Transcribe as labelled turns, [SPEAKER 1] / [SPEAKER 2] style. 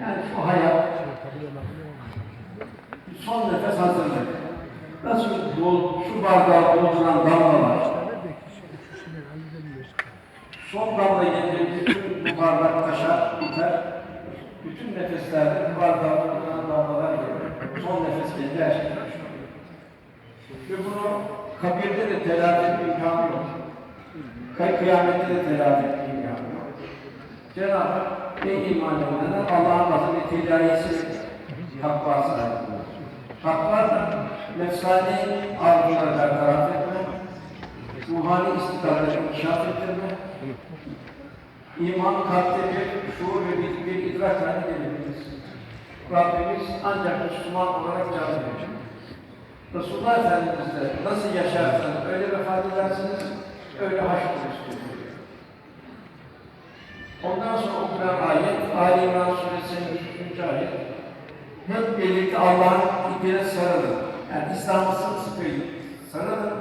[SPEAKER 1] Yani şu hayat, son nefes hazırlık. Nasıl dol, şu bardağı dolduran damlalar, son damla getirip bütün bu bardak taşar, biter. Bütün nefeslerde bu bardağı dolduran damlalar gelir. Son nefes gelince her şey değişiyor. Ve bunu kabirde de telafi imkanı yok. Kıyamette de telafi imkanı. Cenab-ı Hak ne iman edenler Allah'ın adı ve tilayesi takva sahibi. Takva da nefsani arzuları bertaraf etme, ruhani istikrarları inkişaf ettirme, iman kalpte şuur ve bir, bir idrak haline gelebiliriz. Rabbimiz ancak Müslüman olarak can verir. Resulullah Efendimiz de nasıl yaşarsanız öyle vefat edersiniz, öyle haşrolursunuz. Ondan sonra okunan ayet, Ali İmran Suresinin 3. ayet. Hep birlikte Allah'ın ipine sarılın. Yani İslam'ı sımsıkı sarılın.